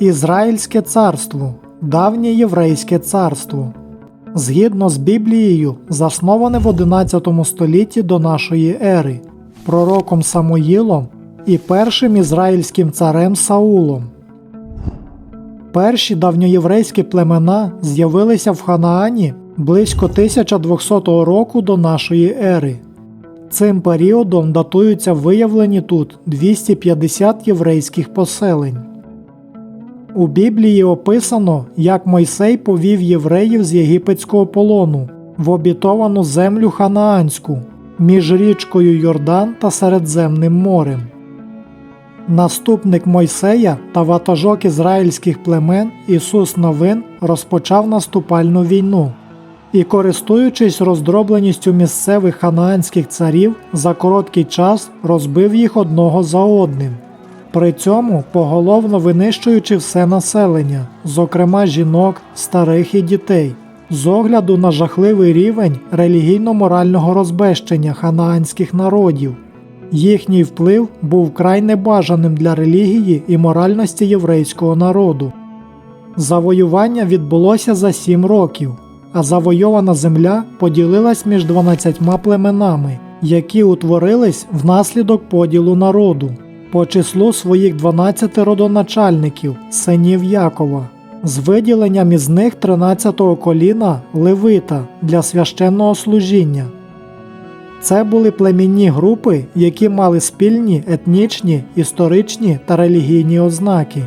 Ізраїльське царство давнє єврейське царство. Згідно з Біблією, засноване в 11 столітті до нашої ери, пророком Самуїлом і першим ізраїльським царем Саулом. Перші давньоєврейські племена з'явилися в Ханаані близько 1200 року до нашої ери. Цим періодом датуються виявлені тут 250 єврейських поселень. У Біблії описано, як Мойсей повів євреїв з єгипетського полону в обітовану землю Ханаанську між річкою Йордан та Середземним морем. Наступник Мойсея та ватажок ізраїльських племен Ісус Новин розпочав наступальну війну і, користуючись роздробленістю місцевих ханаанських царів, за короткий час розбив їх одного за одним. При цьому поголовно винищуючи все населення, зокрема жінок, старих і дітей, з огляду на жахливий рівень релігійно-морального розбещення ханаанських народів. Їхній вплив був вкрай небажаним для релігії і моральності єврейського народу. Завоювання відбулося за сім років, а завойована земля поділилась між 12 племенами, які утворились внаслідок поділу народу по числу своїх 12 родоначальників, синів Якова, з виділенням із них 13-го коліна Левита для священного служіння. Це були племінні групи, які мали спільні етнічні, історичні та релігійні ознаки.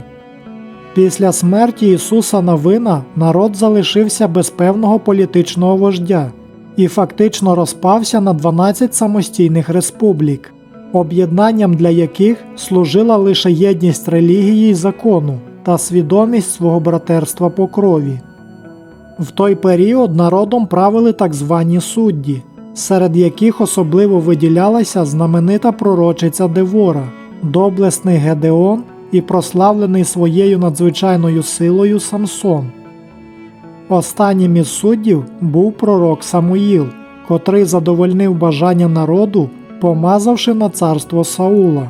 Після смерті Ісуса Навина народ залишився без певного політичного вождя і фактично розпався на 12 самостійних республік, об'єднанням для яких служила лише єдність релігії й закону та свідомість свого братерства по крові. В той період народом правили так звані судді, серед яких особливо виділялася знаменита пророчиця Девора, доблесний Гедеон і прославлений своєю надзвичайною силою Самсон. Останнім із суддів був пророк Самуїл, котрий задовольнив бажання народу, помазавши на царство Саула.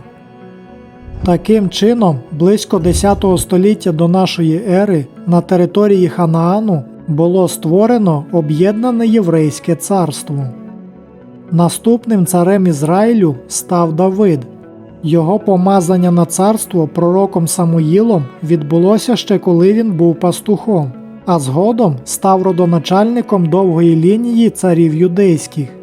Таким чином, близько 10 століття до нашої ери на території Ханаану було створено об'єднане єврейське царство. Наступним царем Ізраїлю став Давид. Його помазання на царство пророком Самуїлом відбулося ще коли він був пастухом, а згодом став родоначальником довгої лінії царів юдейських.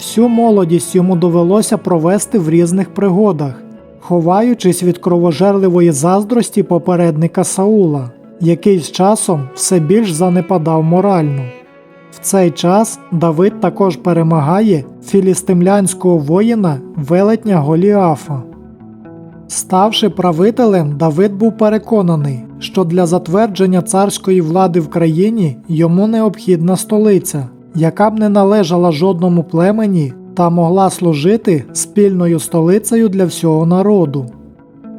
Всю молодість йому довелося провести в різних пригодах, ховаючись від кровожерливої заздрості попередника Саула, який з часом все більш занепадав морально. В цей час Давид також перемагає філістимлянського воїна велетня Голіафа. Ставши правителем, Давид був переконаний, що для затвердження царської влади в країні йому необхідна столиця, яка б не належала жодному племені та могла служити спільною столицею для всього народу.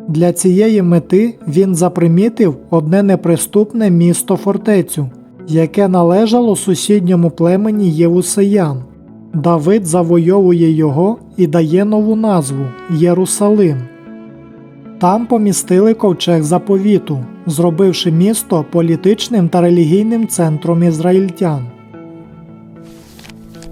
Для цієї мети він запримітив одне неприступне місто фортецю, яке належало сусідньому племені Євусеян. Давид завойовує його і дає нову назву Єрусалим. Там помістили ковчег заповіту, зробивши місто політичним та релігійним центром ізраїльтян.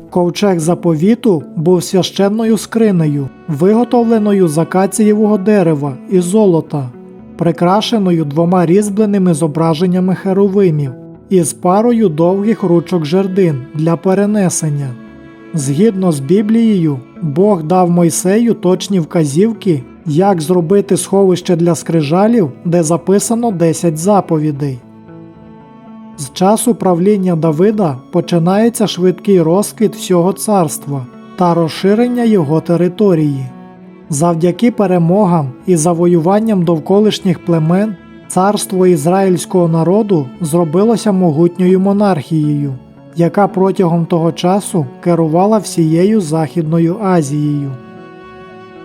Ковчег заповіту був священною скринею, виготовленою з акацієвого дерева і золота, прикрашеною двома різьбленими зображеннями херовимів із парою довгих ручок жердин для перенесення. Згідно з Біблією, Бог дав Мойсею точні вказівки, як зробити сховище для скрижалів, де записано 10 заповідей. З часу правління Давида починається швидкий розквіт всього царства та розширення його території. Завдяки перемогам і завоюванням довколишніх племен царство ізраїльського народу зробилося могутньою монархією, яка протягом того часу керувала всією Західною Азією.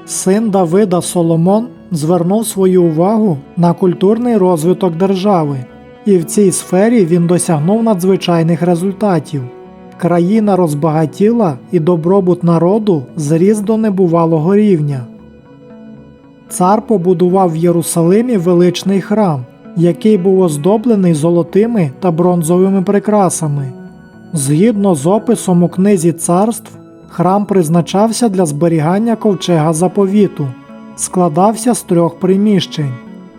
Син Давида Соломон звернув свою увагу на культурний розвиток держави, і в цій сфері він досягнув надзвичайних результатів. Країна розбагатіла і добробут народу зріс до небувалого рівня. цар побудував в Єрусалимі величний храм, який був оздоблений золотими та бронзовими прикрасами. Згідно з описом у книзі царств, храм призначався для зберігання ковчега заповіту, складався з трьох приміщень: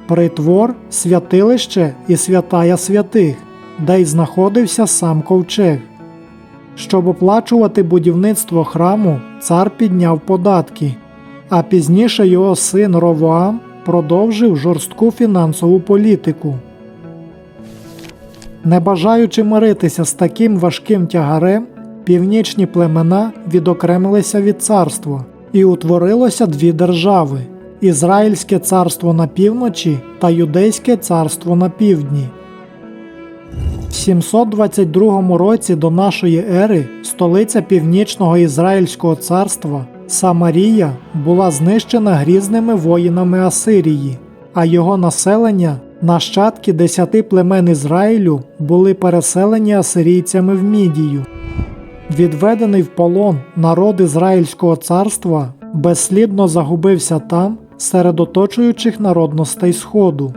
притвор, святилище і святая святих, де й знаходився сам ковчег. Щоб оплачувати будівництво храму, цар підняв податки, а пізніше його син Ровоам продовжив жорстку фінансову політику. Не бажаючи миритися з таким важким тягарем, північні племена відокремилися від царства і утворилося дві держави Ізраїльське царство на півночі та Юдейське царство на півдні. В 722 році до нашої ери столиця Північного Ізраїльського царства Самарія була знищена грізними воїнами Асирії, а його населення, нащадки десяти племен Ізраїлю, були переселені асирійцями в Мідію. Відведений в полон народ Ізраїльського царства безслідно загубився там серед оточуючих народностей Сходу.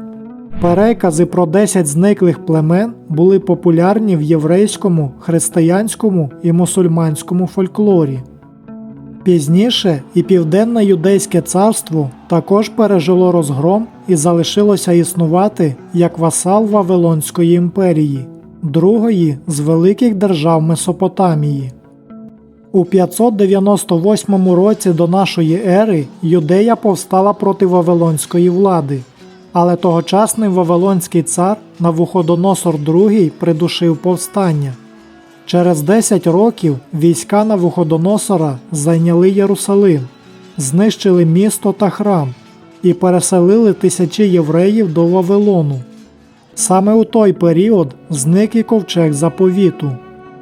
Перекази про 10 зниклих племен були популярні в єврейському, християнському і мусульманському фольклорі. Пізніше і Південне Юдейське царство також пережило розгром і залишилося існувати як васал Вавилонської імперії, другої з великих держав Месопотамії. У 598 році до нашої ери Юдея повстала проти Вавилонської влади, але тогочасний Вавилонський цар Навуходоносор II придушив повстання. Через 10 років війська Навуходоносора зайняли Єрусалим, знищили місто та храм і переселили тисячі євреїв до Вавилону. Саме у той період зник і ковчег заповіту.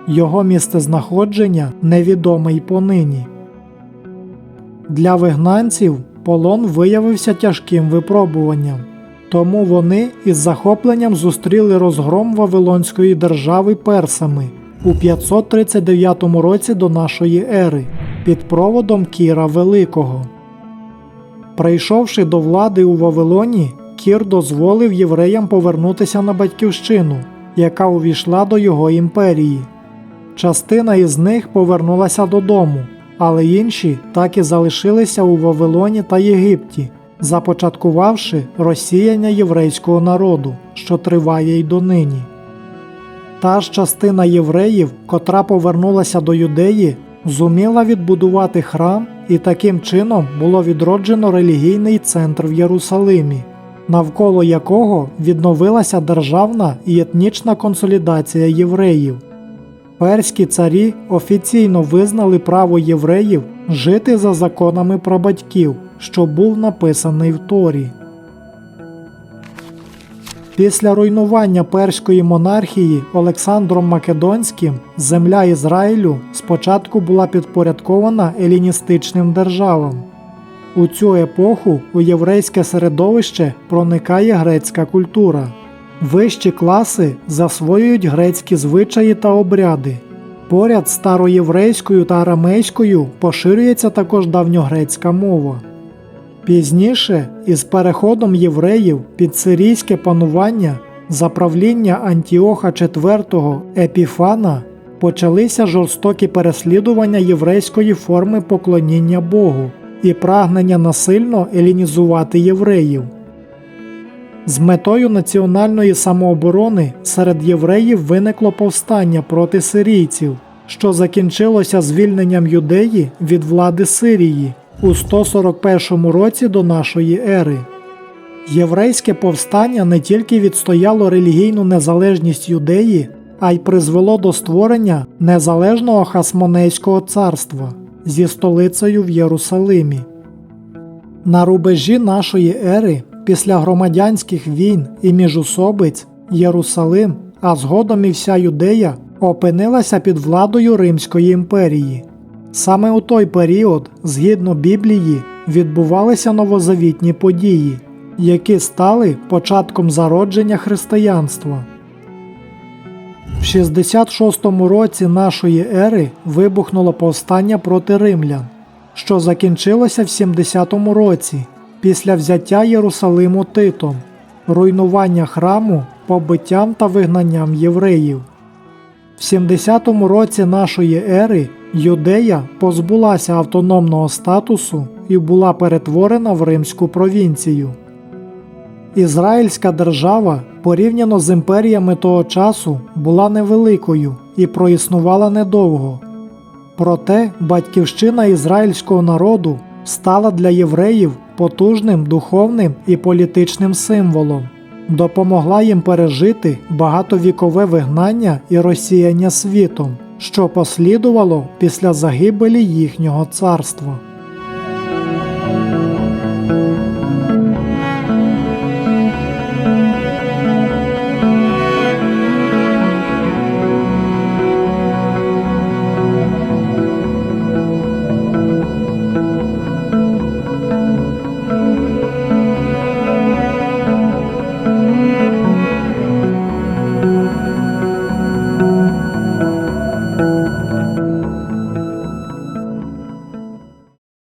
Його місцезнаходження невідоме й понині. Для вигнанців полон виявився тяжким випробуванням, тому вони із захопленням зустріли розгром Вавилонської держави персами у 539 році до нашої ери під проводом Кіра Великого. Прийшовши до влади у Вавилоні, Кір дозволив євреям повернутися на батьківщину, яка увійшла до його імперії. Частина із них повернулася додому, але інші так і залишилися у Вавилоні та Єгипті, започаткувавши розсіяння єврейського народу, що триває й донині. Та ж частина євреїв, котра повернулася до юдеї, зуміла відбудувати храм, і таким чином було відроджено релігійний центр в Єрусалимі, навколо якого відновилася державна і етнічна консолідація євреїв. Перські царі офіційно визнали право євреїв жити за законами прабатьків, що був написаний в Торі. Після руйнування перської монархії Олександром Македонським земля Ізраїлю спочатку була підпорядкована еліністичним державам. У цю епоху у єврейське середовище проникає грецька культура. Вищі класи засвоюють грецькі звичаї та обряди. Поряд староєврейською та арамейською поширюється також давньогрецька мова. Пізніше, із переходом євреїв під сирійське панування за правління Антіоха IV Епіфана почалися жорстокі переслідування єврейської форми поклоніння Богу і прагнення насильно елінізувати євреїв. З метою національної самооборони серед євреїв виникло повстання проти сирійців, що закінчилося звільненням юдеї від влади Сирії у 141 році до нашої ери. Єврейське повстання не тільки відстояло релігійну незалежність юдеї, а й призвело до створення незалежного Хасмонейського царства зі столицею в Єрусалимі. На рубежі нашої ери після громадянських війн і міжусобиць Єрусалим, а згодом і вся юдея опинилася під владою Римської імперії. Саме у той період, згідно Біблії, відбувалися новозавітні події, які стали початком зародження християнства. В 66-му році нашої ери вибухнуло повстання проти римлян, що закінчилося в 70-му році, після взяття Єрусалиму Титом, руйнування храму, побиттям та вигнанням євреїв. В 70-му році нашої ери Юдея позбулася автономного статусу і була перетворена в римську провінцію. Ізраїльська держава порівняно з імперіями того часу була невеликою і проіснувала недовго. Проте батьківщина ізраїльського народу стала для євреїв потужним духовним і політичним символом, допомогла їм пережити багатовікове вигнання і розсіяння світом, що послідувало після загибелі їхнього царства.